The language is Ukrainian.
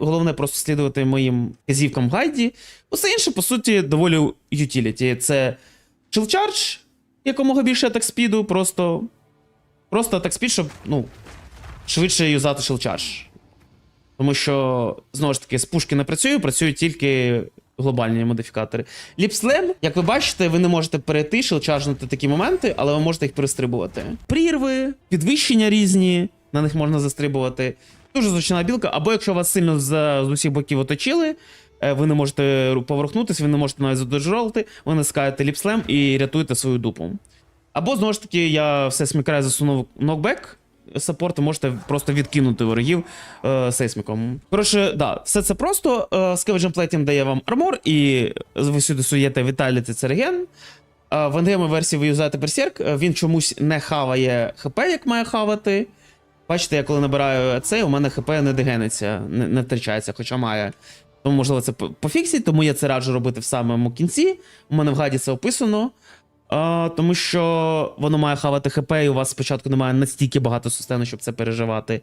Головне просто слідувати моїм казівкам гайді. Усе інше, по суті, доволі utility. Це chill charge, якомога більше атак спіду, просто. Просто атак спід, щоб, ну, швидше юзати chill charge. Тому що, знову ж таки, з пушки не працює, працюють тільки глобальні модифікатори. Ліпслем, як ви бачите, ви не можете перейти, шилчаржнути такі моменти, але ви можете їх перестрибувати. Прірви, підвищення різні, на них можна застрибувати. Дуже зручна білка, або якщо вас сильно з, з усіх боків оточили, е, ви не можете поворухнутися, ви не можете навіть задоджролити, ви натискаєте ліпслем і рятуєте свою дупу. Або, знову ж таки, я все смікраю засунув нокбек. Саппорт, ви можете просто відкинути ворогів е, сейсміком. Коротше, да, все це просто. Е, Scavenging Plating дає вам армор, і ви сюди суєте Vitality це реген. Е, в ендгеймовій версії ви юзаєте Берсерк, е, він чомусь не хаває ХП, як має хавати. Бачите, я коли набираю цей, у мене ХП не дегенеться, не, не втрачається, хоча має. Тому, можливо, це по- пофіксить, тому я це раджу робити в самому кінці. У мене в гаді це описано. А, тому що воно має хавати ХП, і у вас спочатку немає настільки багато системи, щоб це переживати.